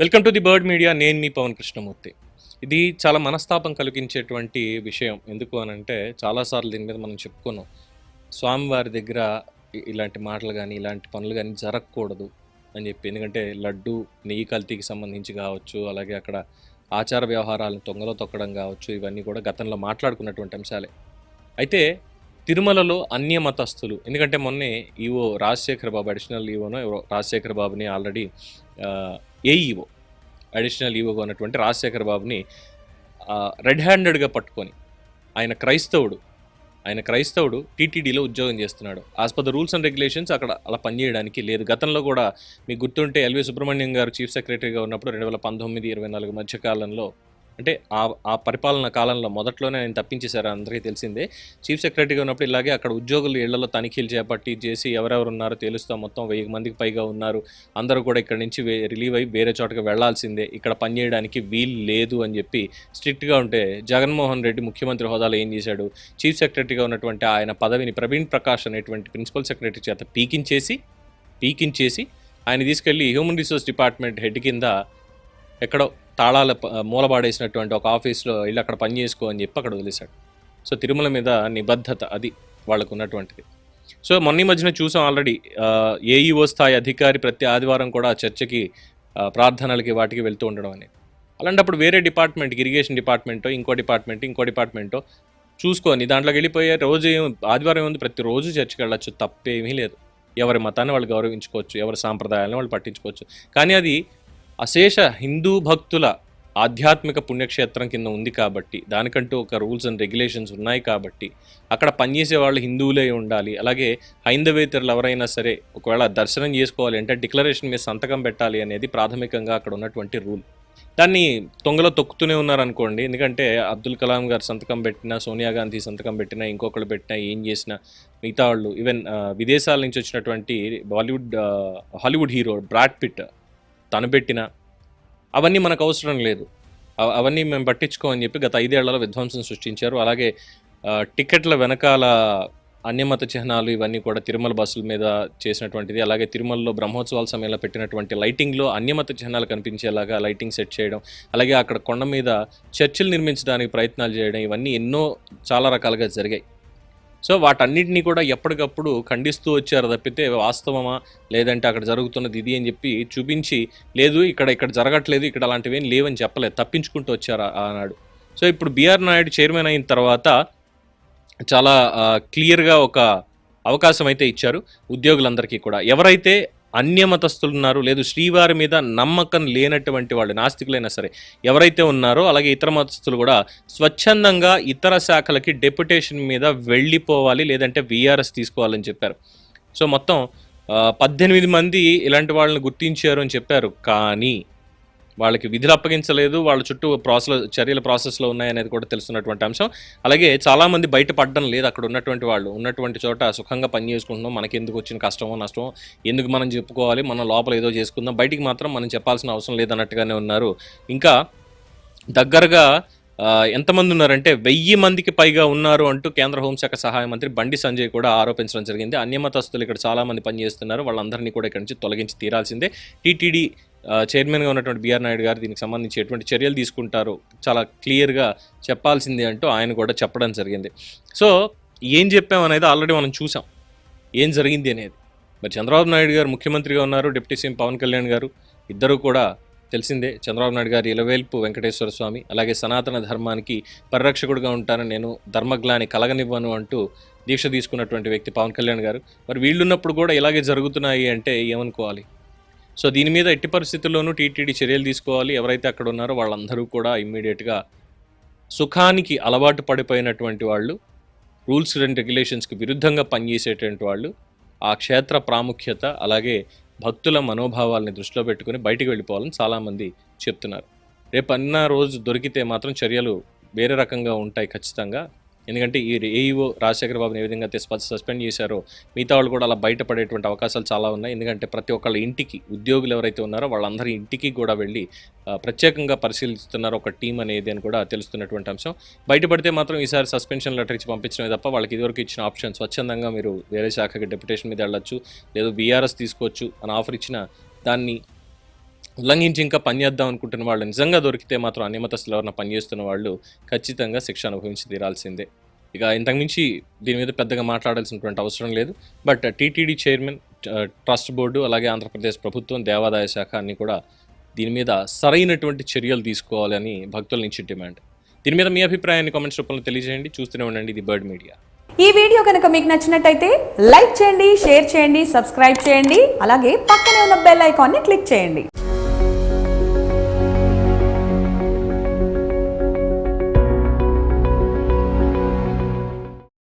Welcome to the Bird Media. నేను మీ పవన్ కృష్ణమూర్తి. ఇది చాలా మనస్తాపం కలిగించేటువంటి విషయం. ఎందుకు అని అంటే చాలాసార్లు దీని మీద మనం చెప్పుకున్నాం స్వామివారి దగ్గర ఇలాంటి మాటలు కానీ ఇలాంటి పనులు కానీ జరగకూడదు అని చెప్పి. ఎందుకంటే లడ్డు నెయ్యి కల్తీకి సంబంధించి కావచ్చు అలాగే అక్కడ ఆచార వ్యవహారాలను తొంగలో తొక్కడం కావచ్చు ఇవన్నీ కూడా గతంలో మాట్లాడుకున్నటువంటి అంశాలే. అయితే తిరుమలలో అన్య మతస్థులు ఎందుకంటే మొన్నే ఈవో రాజశేఖర్ బాబు అడిషనల్ ఈవోనో రాజశేఖర్ బాబుని ఆల్రెడీ ఏఈఓ అడిషనల్ ఈవోగా ఉన్నటువంటి రాజశేఖర్ బాబుని రెడ్ హ్యాండెడ్గా పట్టుకొని ఆయన క్రైస్తవుడు ఆయన క్రైస్తవుడు టీటీడీలో ఉద్యోగం చేస్తున్నాడు. As per the rules and regulations అక్కడ అలా పనిచేయడానికి లేదు. గతంలో కూడా మీకు గుర్తుంటే ఎల్వి సుబ్రహ్మణ్యం గారు చీఫ్ సెక్రటరీగా ఉన్నప్పుడు రెండు వేల పంతొమ్మిది ఇరవై నాలుగు మధ్య కాలంలో అంటే ఆ ఆ పరిపాలన కాలంలో మొదట్లోనే ఆయన తప్పించేశారు అందరికీ తెలిసిందే. చీఫ్ సెక్రటరీగా ఉన్నప్పుడు ఇలాగే అక్కడ ఉద్యోగులు ఇళ్ళలో తనిఖీలు చేపట్టి చేసి ఎవరెవరు ఉన్నారో తెలుస్తా మొత్తం వెయ్యి మందికి పైగా ఉన్నారు. అందరూ కూడా ఇక్కడ నుంచి వే- రిలీవ్ అయ్యి వేరే చోటకి వెళ్ళాల్సిందే. ఇక్కడ పనిచేయడానికి వీలు లేదు అని చెప్పి స్ట్రిక్ట్గా ఉంటే జగన్మోహన్ రెడ్డి ముఖ్యమంత్రి హోదాలో ఏం చేశాడు? చీఫ్ సెక్రటరీగా ఉన్నటువంటి ఆయన పదవిని ప్రవీణ్ ప్రకాష్ అనేటువంటి ప్రిన్సిపల్ సెక్రటరీ చేత పీకించేసి పీకించేసి ఆయన తీసుకెళ్ళి హ్యూమన్ రిసోర్స్ డిపార్ట్మెంట్ హెడ్ కింద ఎక్కడో తాళాల ప- మూలబాడేసినటువంటి ఒక ఆఫీస్లో వెళ్ళి అక్కడ పని చేసుకో అని చెప్పి అక్కడ వదిలేశాడు. సో తిరుమల మీద నిబద్ధత అది వాళ్ళకు ఉన్నటువంటిది. సో మొన్న ఈ మధ్యన చూసాం ఆల్రెడీ ఏఈఓ స్థాయి అధికారి ప్రతి ఆదివారం కూడా ఆ చర్చకి ప్రార్థనలకి వాటికి వెళ్తూ ఉండడం అనేది అలాంటప్పుడు వేరే డిపార్ట్మెంట్కి ఇరిగేషన్ డిపార్ట్మెంటో ఇంకో డిపార్ట్మెంట్ ఇంకో డిపార్ట్మెంటో చూసుకొని దాంట్లోకి వెళ్ళిపోయే రోజు ఆదివారం ఏముంది? ప్రతిరోజు చర్చకి వెళ్ళచ్చు తప్పేమీ లేదు. ఎవరి మతాన్ని వాళ్ళు గౌరవించుకోవచ్చు ఎవరి సాంప్రదాయాలను వాళ్ళు పట్టించుకోవచ్చు. కానీ అది అశేష హిందూ భక్తుల ఆధ్యాత్మిక పుణ్యక్షేత్రం కింద ఉంది కాబట్టి దానికంటూ ఒక రూల్స్ అండ్ రెగ్యులేషన్స్ ఉన్నాయి కాబట్టి అక్కడ పనిచేసే వాళ్ళు హిందువులే ఉండాలి. అలాగే హైందవేతరులు ఎవరైనా సరే ఒకవేళ దర్శనం చేసుకోవాలి అంటే డిక్లరేషన్ మీద సంతకం పెట్టాలి అనేది ప్రాథమికంగా అక్కడ ఉన్నటువంటి రూల్. దాన్ని తొంగలో తొక్కుతూనే ఉన్నారనుకోండి ఎందుకంటే అబ్దుల్ కలాం గారు సంతకం పెట్టినా సోనియా గాంధీ సంతకం పెట్టినా ఇంకొకళ్ళు పెట్టినా ఏం చేసినా మిగతా వాళ్ళు ఈవెన్ విదేశాల నుంచి వచ్చినటువంటి Bollywood Hollywood hero Brad Pitt తను పెట్టిన అవన్నీ మనకు అవసరం లేదు. అవన్నీ మేము పట్టించుకోమని చెప్పి గత ఐదేళ్ళలో విధ్వంసం సృష్టించారు. అలాగే టికెట్ల వెనకాల అన్యమత చిహ్నాలు ఇవన్నీ కూడా తిరుమల బస్సుల మీద చేసినటువంటిది. అలాగే తిరుమలలో బ్రహ్మోత్సవాల సమయంలో పెట్టినటువంటి లైటింగ్లో అన్యమత చిహ్నాలు కనిపించేలాగా లైటింగ్ సెట్ చేయడం అలాగే అక్కడ కొండ మీద చర్చిలు నిర్మించడానికి ప్రయత్నాలు చేయడం ఇవన్నీ ఎన్నో చాలా రకాలుగా జరిగాయి. సో వాటన్నిటినీ కూడా ఎప్పటికప్పుడు ఖండిస్తూ వచ్చారు తప్పితే వాస్తవమా? లేదంటే అక్కడ జరుగుతున్నది ఇది అని చెప్పి చూపించి లేదు ఇక్కడ ఇక్కడ జరగట్లేదు ఇక్కడ అలాంటివి ఏం లేవని చెప్పలేదు తప్పించుకుంటూ వచ్చారు ఆ- ఆనాడు. సో ఇప్పుడు బీఆర్ నాయుడు చైర్మన్ అయిన తర్వాత చాలా క్లియర్గా ఒక అవకాశం అయితే ఇచ్చారు ఉద్యోగులందరికీ కూడా. ఎవరైతే అన్యమతస్తులు ఉన్నారు లేదు శ్రీవారి మీద నమ్మకం లేనటువంటి వాళ్ళు నాస్తికులైనా సరే ఎవరైతే ఉన్నారో అలాగే ఇతర మతస్థులు కూడా స్వచ్ఛందంగా ఇతర శాఖలకి డెప్యుటేషన్ మీద వెళ్ళిపోవాలి లేదంటే వీఆర్ఎస్ తీసుకోవాలని చెప్పారు. సో మొత్తం పద్దెనిమిది మంది ఇలాంటి వాళ్ళని గుర్తించారు అని చెప్పారు. కానీ వాళ్ళకి విధులు అప్పగించలేదు వాళ్ళ చుట్టూ ప్రాసెస్ చర్యల ప్రాసెస్లో ఉన్నాయనేది కూడా తెలుస్తున్నటువంటి అంశం. అలాగే చాలామంది బయటపడడం లేదు అక్కడ ఉన్నటువంటి వాళ్ళు. ఉన్నటువంటి చోట సుఖంగా పని చేసుకుంటున్నాం మనకి ఎందుకు వచ్చిన కష్టమో నష్టమో ఎందుకు మనం చెప్పుకోవాలి మనం లోపల ఏదో చేసుకుందాం బయటికి మాత్రం మనం చెప్పాల్సిన అవసరం లేదన్నట్టుగానే ఉన్నారు. ఇంకా దగ్గరగా ఎంతమంది ఉన్నారంటే వెయ్యి మందికి పైగా ఉన్నారు అంటూ కేంద్ర హోంశాఖ సహాయ మంత్రి బండి సంజయ్ కూడా ఆరోపించడం జరిగింది. అన్యమతస్తులు ఇక్కడ చాలామంది పనిచేస్తున్నారు. వాళ్ళందరినీ కూడా ఇక్కడ నుంచి తొలగించి తీరాల్సిందే. టీటీడీ చైర్మన్గా ఉన్నటువంటి బిఆర్ నాయుడు గారు దీనికి సంబంధించి ఎటువంటి చర్యలు తీసుకుంటారో చాలా క్లియర్గా చెప్పాల్సిందే అంటూ ఆయన కూడా చెప్పడం జరిగింది. సో ఏం చెప్పామనేది ఆల్రెడీ మనం చూసాం. ఏం జరిగింది అనేది. మరి చంద్రబాబు నాయుడు గారు ముఖ్యమంత్రిగా ఉన్నారు డిప్యూటీ సీఎం పవన్ కళ్యాణ్ గారు ఇద్దరు కూడా తెలిసిందే చంద్రబాబు నాయుడు గారి ఇలవేల్పు వెంకటేశ్వర స్వామి అలాగే సనాతన ధర్మానికి పరిరక్షకుడిగా ఉంటానని నేను ధర్మగ్లాని కలగనివ్వను అంటూ దీక్ష తీసుకున్నటువంటి వ్యక్తి పవన్ కళ్యాణ్ గారు. మరి వీళ్ళున్నప్పుడు కూడా ఇలాగే జరుగుతున్నాయి అంటే ఏమనుకోవాలి? సో దీని మీద ఎట్టి పరిస్థితుల్లోనూ టీటీడీ చర్యలు తీసుకోవాలి. ఎవరైతే అక్కడ ఉన్నారో వాళ్ళందరూ కూడా ఇమ్మీడియట్గా సుఖానికి అలవాటు పడిపోయినటువంటి వాళ్ళు రూల్స్ అండ్ రెగ్యులేషన్స్కి విరుద్ధంగా పనిచేసేటువంటి వాళ్ళు ఆ క్షేత్ర ప్రాముఖ్యత అలాగే భక్తుల మనోభావాల్ని దృష్టిలో పెట్టుకుని బయటికి వెళ్ళిపోవాలని చాలామంది చెప్తున్నారు. రేపు అన్న రోజు దొరికితే మాత్రం చర్యలు వేరే రకంగా ఉంటాయి ఖచ్చితంగా. ఎందుకంటే ఈ ఏఈఓ రాజశేఖర బాబుని ఏ విధంగా అయితే సస్పెండ్ చేశారో మిగతా వాళ్ళు కూడా అలా బయటపడేటువంటి అవకాశాలు చాలా ఉన్నాయి. ఎందుకంటే ప్రతి ఒక్కళ్ళ ఇంటికి ఉద్యోగులు ఎవరైతే ఉన్నారో వాళ్ళందరి ఇంటికి కూడా వెళ్ళి ప్రత్యేకంగా పరిశీలిస్తున్నారు ఒక టీం అనేది అని కూడా తెలుస్తున్నటువంటి అంశం. బయటపడితే మాత్రం ఈసారి సస్పెన్షన్ లెటర్ ఇచ్చి పంపించడమే తప్ప వాళ్ళకి ఇదివరకు ఇచ్చిన ఆప్షన్ స్వచ్ఛందంగా మీరు వేరే శాఖకి డెప్యుటేషన్ మీద వెళ్ళొచ్చు లేదు బీఆర్ఎస్ తీసుకోవచ్చు అని ఆఫర్ ఇచ్చిన దాన్ని ఉల్లంఘించి ఇంకా పనిచేద్దాం అనుకుంటున్న వాళ్ళు నిజంగా దొరికితే మాత్రం అన్యమతస్తులు ఎవరైనా పనిచేస్తున్న వాళ్ళు ఖచ్చితంగా శిక్ష అనుభవించి తీరాల్సిందే. ఇక ఇంతకుమించి దీని మీద పెద్దగా మాట్లాడాల్సినటువంటి అవసరం లేదు. But TTD chairman trust board అలాగే ఆంధ్రప్రదేశ్ ప్రభుత్వం దేవాదాయ శాఖ అన్నీ కూడా దీని మీద సరైనటువంటి చర్యలు తీసుకోవాలని భక్తుల నుంచి డిమాండ్. దీని మీద మీ అభిప్రాయాన్ని కామెంట్స్ రూపంలో తెలియజేయండి. చూస్తూనే ఉండండి ఇది బర్డ్ మీడియా. ఈ వీడియో కనుక మీకు నచ్చినట్టయితే లైక్ చేయండి షేర్ చేయండి సబ్స్క్రైబ్ చేయండి అలాగే పక్కనే ఉన్న బెల్ ఐకాన్ని క్లిక్ చేయండి.